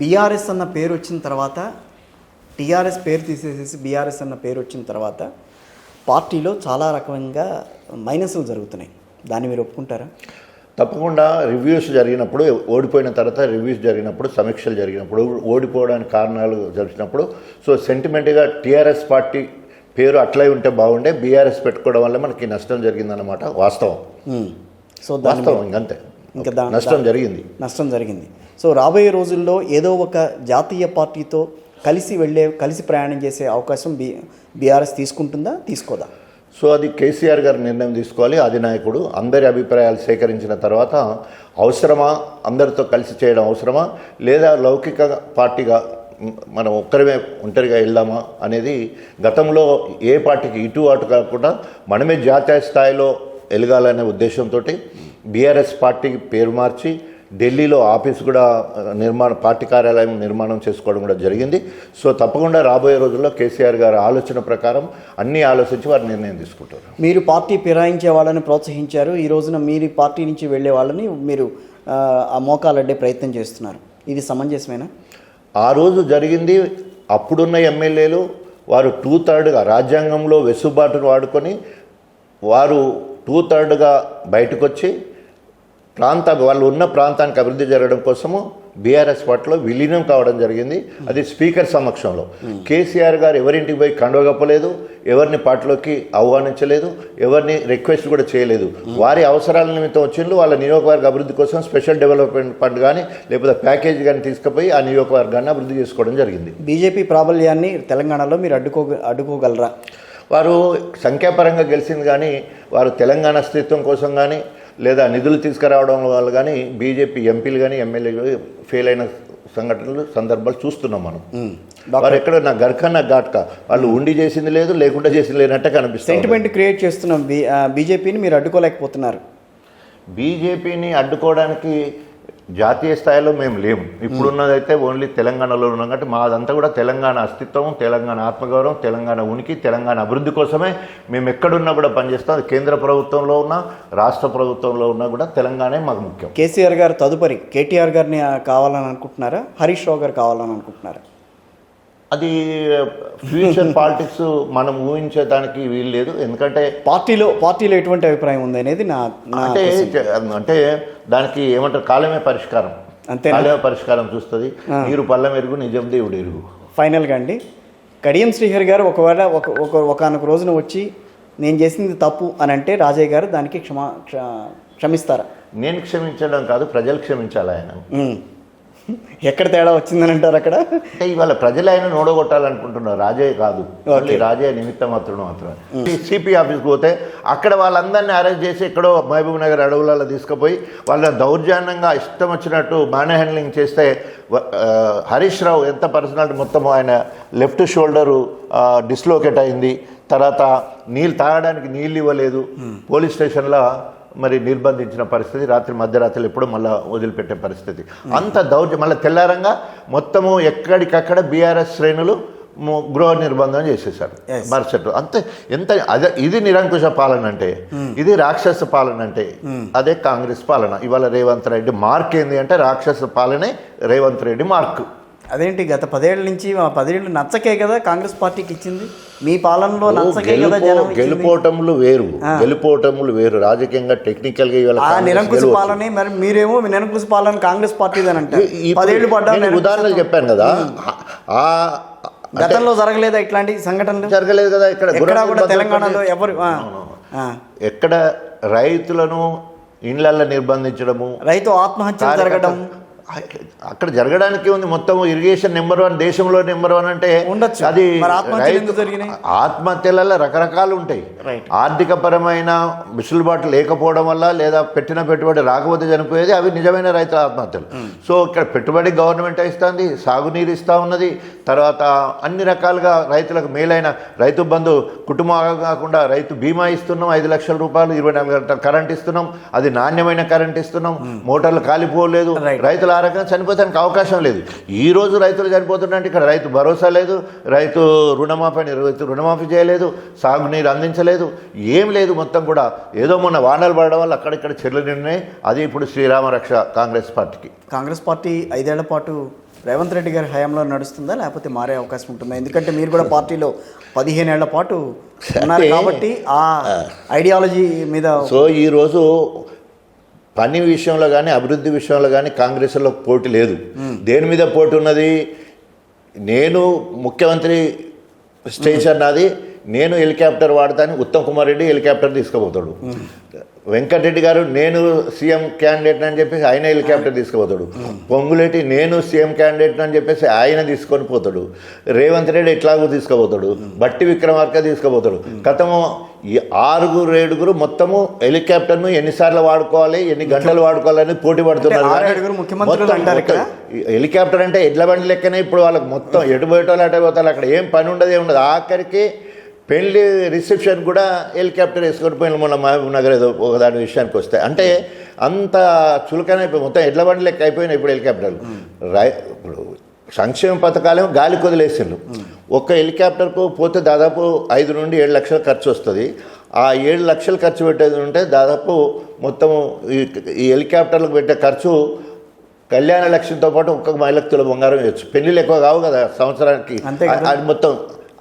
BRS అన్న పేరు వచ్చిన తర్వాత టీఆర్ఎస్ పేరు తీసేసేసి బీఆర్ఎస్ అన్న పేరు వచ్చిన తర్వాత పార్టీలో చాలా రకంగా మైనస్లు జరుగుతున్నాయి. దాన్ని మీరు ఒప్పుకుంటారా? తప్పకుండా రివ్యూస్ జరిగినప్పుడు ఓడిపోయిన తర్వాత రివ్యూస్ జరిగినప్పుడు సమీక్షలు జరిగినప్పుడు ఓడిపోవడానికి కారణాలు జరిగినప్పుడు సో సెంటిమెంట్గా టీఆర్ఎస్ పార్టీ పేరు అట్లే ఉంటే బాగుండే బీఆర్ఎస్ పెట్టుకోవడం వల్ల మనకి నష్టం జరిగిందన్నమాట వాస్తవం. సో వాస్తవం ఇంకంతే. ఇంకా దా- నష్టం జరిగింది. నష్టం జరిగింది. సో రాబోయే రోజుల్లో ఏదో ఒక జాతీయ పార్టీతో కలిసి వెళ్ళే కలిసి ప్రయాణం చేసే అవకాశం బీ బీఆర్ఎస్ తీసుకుంటుందా? తీసుకోదా? సో అది కేసీఆర్ గారు నిర్ణయం తీసుకోవాలి అధినాయకుడు. అందరి అభిప్రాయాలు సేకరించిన తర్వాత అవసరమా? అందరితో కలిసి చేయడం అవసరమా? లేదా లౌకిక పార్టీగా మనం ఒక్కరిమే ఒంటరిగా వెళ్దామా అనేది గతంలో ఏ పార్టీకి ఇటు అటు కాకుండా మనమే జాతీయ స్థాయిలో ఎలగాలనే ఉద్దేశంతో బీఆర్ఎస్ పార్టీకి పేరు మార్చి ఢిల్లీలో ఆఫీస్ కూడా నిర్మాణ పార్టీ కార్యాలయం నిర్మాణం చేసుకోవడం కూడా జరిగింది. సో తప్పకుండా రాబోయే రోజుల్లో కేసీఆర్ గారి ఆలోచన ప్రకారం అన్నీ ఆలోచించి వారు నిర్ణయం తీసుకుంటారు. మీరు పార్టీ ఫిరాయించే వాళ్ళని ప్రోత్సహించారు. ఈ రోజున మీరు పార్టీ నుంచి వెళ్ళే వాళ్ళని మీరు ఆ, ఆ మోకాలడ్డే ప్రయత్నం చేస్తున్నారు. ఇది సమంజసమేనా? ఆ రోజు జరిగింది. అప్పుడున్న ఎమ్మెల్యేలు వారు టూ థర్డ్గా రాజ్యాంగంలో వెసులుబాటును వాడుకొని వారు టూ థర్డ్గా బయటకు వచ్చి ప్రాంత వాళ్ళు ఉన్న ప్రాంతానికి అభివృద్ధి జరగడం కోసము బీఆర్ఎస్ పార్టీలో విలీనం కావడం జరిగింది. అది స్పీకర్ సమక్షంలో. కేసీఆర్ గారు ఎవరింటికి పోయి కండవగప్పలేదు ఎవరిని పార్టీలోకి ఆహ్వానించలేదు ఎవరిని రిక్వెస్ట్ కూడా చేయలేదు. వారి అవసరాల నిమిత్తం వచ్చిండ్రు వాళ్ళ నియోజకవర్గ అభివృద్ధి కోసం స్పెషల్ డెవలప్మెంట్ ఫండ్ కానీ లేకపోతే ప్యాకేజ్ కానీ తీసుకుపోయి ఆ నియోజకవర్గాన్ని అభివృద్ధి చేసుకోవడం జరిగింది. బీజేపీ ప్రాబల్యాన్ని తెలంగాణలో మీరు అడ్డుకో అడ్డుకోగలరా? వారు సంఖ్యాపరంగా గెలిచింది కానీ వారు తెలంగాణ అస్తిత్వం కోసం కానీ లేదా నిధులు తీసుకురావడం వల్ల కానీ బీజేపీ ఎంపీలు కానీ ఎమ్మెల్యేలు ఫెయిల్ అయిన సంఘటనలు సందర్భాలు చూస్తున్నాం మనం. వారు ఎక్కడ నా గర్ఖ నా ఘాట్కా. వాళ్ళు ఉండి చేసింది లేదు లేకుండా చేసింది లేనట్టే కనిపిస్తుంది సెంటిమెంట్ క్రియేట్ చేస్తున్నాం. బీజేపీని మీరు అడ్డుకోలేకపోతున్నారు. బీజేపీని అడ్డుకోవడానికి జాతీయ స్థాయిలో మేము లేము. ఇప్పుడున్నదైతే ఓన్లీ తెలంగాణలో ఉన్నాం కాబట్టి మాదంతా కూడా తెలంగాణ అస్తిత్వం తెలంగాణ ఆత్మగౌరవం తెలంగాణ ఉనికి తెలంగాణ అభివృద్ధి కోసమే మేము ఎక్కడున్నా కూడా పనిచేస్తాం. అది కేంద్ర ప్రభుత్వంలో ఉన్నా రాష్ట్ర ప్రభుత్వంలో ఉన్నా కూడా తెలంగాణే మాకు ముఖ్యం. కేసీఆర్ గారు తదుపరి కేటీఆర్ గారిని కావాలని అనుకుంటున్నారా? హరీష్ రావు గారు కావాలని అనుకుంటున్నారా? అది ఫ్యూచర్ పాలిటిక్స్ మనం ఊహించడానికి వీలు లేదు. ఎందుకంటే పార్టీలో పార్టీలో ఎటువంటి అభిప్రాయం ఉంది అనేది నా అంటే అంటే దానికి ఏమంటారు కాలమే పరిష్కారం. అంతేనా? కాలమే పరిష్కారం చూస్తుంది. నీరు పళ్ళం ఎరుగు నిజం దేవుడు ఎరుగు. ఫైనల్గా అండి. కడియం శ్రీహరి గారు ఒకవేళ ఒక ఒక ఒకనొక రోజున వచ్చి నేను చేసింది తప్పు అని అంటే రాజయ్య గారు దానికి క్షమా క్ష- క్షమిస్తారా? నేను క్షమించడం కాదు ప్రజలు క్షమించాలి ఆయన. ఎక్కడ తేడా వచ్చిందని అంటారు అక్కడ? అంటే ఇవాళ ప్రజలు ఆయన నోడగొట్టాలనుకుంటున్నారు. రాజయ్య కాదు. ఓన్లీ రాజయ్య నిమిత్త మాత్రం మాత్రమే. సిపి ఆఫీస్కి పోతే అక్కడ వాళ్ళందరినీ అరెస్ట్ చేసి ఎక్కడో మహబూబ్ నగర్ అడవులలో తీసుకుపోయి వాళ్ళ దౌర్జన్యంగా ఇష్టం వచ్చినట్టు మ్యాన్ హ్యాండ్లింగ్ చేస్తే హరీష్ రావు ఎంత పర్సనాలిటీ మొత్తం ఆయన లెఫ్ట్ షోల్డరు డిస్లోకేట్ అయింది. తర్వాత నీళ్ళు తాగడానికి నీళ్ళు ఇవ్వలేదు. పోలీస్ స్టేషన్లో మరి నిర్బంధించిన పరిస్థితి రాత్రి మధ్యరాత్రి ఎప్పుడు మళ్ళీ వదిలిపెట్టే పరిస్థితి. అంత దౌర్జ మళ్ళీ తెల్లారంగా మొత్తము ఎక్కడికక్కడ బీఆర్ఎస్ శ్రేణులు గృహ నిర్బంధం చేసేసారు. మరుసటి అంతే ఎంత అదే ఇది నిరంకుశ పాలన అంటే ఇది రాక్షస పాలన అంటే అదే కాంగ్రెస్ పాలన. ఇవాళ రేవంత్ రెడ్డి మార్క్ ఏంది అంటే రాక్షస పాలనే రేవంత్ రెడ్డి మార్క్. అదేంటి గత పదేళ్ళ నుంచి ఆ పదేళ్ళు నచ్చకే కదా కాంగ్రెస్ పార్టీకి ఇచ్చింది? మీ పాలనలో నచ్చకే కదా జనం. గెలుపోటములు వేరు. గెలుపోటములు వేరు. రాజకీయంగా టెక్నికల్గా ఆ నిరంకుశ. పాలనే మరి మీరేమో మీ నిరంకుశ పాలన కాంగ్రెస్ పార్టీదని ఇప్పుడు పదేళ్ళు పడ్డా ఉదాహరణలు చెప్పాను కదా. ఆ అంటే గతంలో జరగలేదా ఇట్లాంటి సంఘటనలు? జరగలేదు కదా ఇక్కడ కూడా తెలంగాణలో ఎవరు. ఎక్కడ రైతులను ఇండ్లల్లో నిర్బంధించడము రైతు ఆత్మహత్యలు జరగడం. అక్కడ జరగడానికి ఉంది మొత్తం ఇరిగేషన్ నెంబర్ వన్ దేశంలో నెంబర్ వన్ అంటే ఉండొచ్చు. అది ఆత్మహత్యలు? ఆత్మహత్యలలో రకరకాలు ఉంటాయి. ఆర్థిక పరమైన వెసులుబాటు లేకపోవడం వల్ల లేదా పెట్టిన పెట్టుబడి రాకపోతే చనిపోయేది అవి నిజమైన రైతుల ఆత్మహత్యలు సో ఇక్కడ పెట్టుబడి గవర్నమెంట్ ఇస్తుంది సాగునీరు ఇస్తూ ఉన్నది తర్వాత అన్ని రకాలుగా రైతులకు మేలైన రైతు బంధు కుటుంబం కాకుండా రైతు బీమా ఇస్తున్నాం ఐదు లక్షల రూపాయలు ఇరవై నాలుగు గంటల కరెంట్ ఇస్తున్నాం అది నాణ్యమైన కరెంట్ ఇస్తున్నాం మోటార్లు కాలిపోలేదు. రైతులు ఆ రకంగా చనిపోతానికి అవకాశం లేదు. ఈ రోజు రైతులు చనిపోతుంటే ఇక్కడ రైతు భరోసా లేదు రైతు రుణమాఫీ రైతు రుణమాఫీ చేయలేదు సాగునీరు అందించలేదు ఏం లేదు మొత్తం కూడా. ఏదో మొన్న వానలు పడడం వల్ల అక్కడిక్కడ చెర్లు నిన్నాయి అది ఇప్పుడు శ్రీరామ రక్ష కాంగ్రెస్ పార్టీకి. కాంగ్రెస్ పార్టీ ఐదేళ్ళ పాటు రేవంత్ రెడ్డి గారి హయాంలో నడుస్తుందా? లేకపోతే మారే అవకాశం ఉంటుందా? ఎందుకంటే మీరు కూడా పార్టీలో పదిహేను ఏళ్ళ పాటు ఉన్నారు కాబట్టి ఆ ఐడియాలజీ మీద సో ఈరోజు పని విషయంలో కానీ అభివృద్ధి విషయంలో కానీ కాంగ్రెస్లో పోటీ లేదు. దేని మీద పోటీ ఉన్నది? నేను ముఖ్యమంత్రి స్టేషన్ నాది. నేను హెలికాప్టర్ వాడతాను. ఉత్తమ్ కుమార్ రెడ్డి హెలికాప్టర్ తీసుకుపోతాడు. వెంకటరెడ్డి గారు నేను సీఎం క్యాండిడేట్ అని చెప్పేసి ఆయన హెలికాప్టర్ తీసుకుపోతాడు. పొంగులేటి నేను సీఎం క్యాండిడేట్ అని చెప్పేసి ఆయన తీసుకొని పోతాడు. రేవంత్ రెడ్డి ఎట్లాగో తీసుకుపోతాడు. బట్టి విక్రమార్క తీసుకుపోతాడు. గతము ఈ ఆరుగురు ఏడుగురు మొత్తము హెలికాప్టర్ను ఎన్నిసార్లు వాడుకోవాలి ఎన్ని గంటలు వాడుకోవాలని పోటీ పడుతున్నారు హెలికాప్టర్ అంటే ఎడ్ల బండి లెక్కనే ఇప్పుడు వాళ్ళకి మొత్తం ఎటు పోయేటోళ్ళు అటు పోతారు. అక్కడ ఏం పని ఉండదు ఏం ఉండదు. ఆఖరికి పెళ్ళి రిసెప్షన్ కూడా హెలికాప్టర్ వేసుకొని పోయిన మొన్న మహబూబ్ నగర్ ఏదో ఒక దాని విషయానికి వస్తే. అంటే అంత చులకన అయిపోయి మొత్తం ఎడ్ల బండి లెక్క అయిపోయినాయి ఇప్పుడు హెలికాప్టర్లు. రై ఇప్పుడు సంక్షేమ పథకాలేమో గాలి కొదిలేసిండ్రు. ఒక్క హెలికాప్టర్కు పోతే దాదాపు ఐదు నుండి ఏడు లక్షల ఖర్చు వస్తుంది. ఆ ఏడు లక్షలు ఖర్చు పెట్టేది ఉంటే దాదాపు మొత్తం ఈ హెలికాప్టర్లకు పెట్టే ఖర్చు కళ్యాణ లక్ష్యంతో పాటు ఒక్కొక్క మహిళకు తుల బంగారం ఇవ్వచ్చు. పెళ్ళిళ్ళు ఎక్కువ కావు కదా సంవత్సరానికి. అది మొత్తం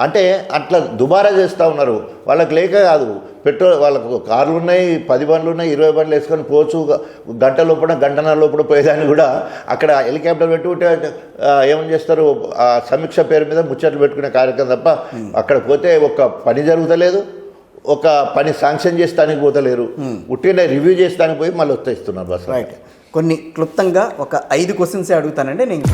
అంటే అట్లా దుబారా చేస్తూ ఉన్నారు. వాళ్ళకి లేక కాదు. పెట్రోల్ వాళ్ళకు కార్లు ఉన్నాయి పది బండ్లు ఉన్నాయి ఇరవై బండ్లు వేసుకొని పోవచ్చు. గంట లోపల గంటన్నర లోపల పోయేదాన్ని కూడా అక్కడ హెలికాప్టర్ పెట్టుకుంటే ఏమని చేస్తారు? ఆ సమీక్ష పేరు మీద ముచ్చట్లు పెట్టుకునే కార్యక్రమం తప్ప అక్కడ పోతే ఒక పని జరుగుతలేదు. ఒక పని శాంక్షన్ చేస్తానికి పోతలేరు. ఉట్టిన రివ్యూ చేస్తానికి పోయి మళ్ళీ వచ్చేస్తున్నారు బస్ రైట్ కొన్ని క్లుప్తంగా ఒక ఐదు క్వశ్చన్స్ అడుగుతానండి నేను.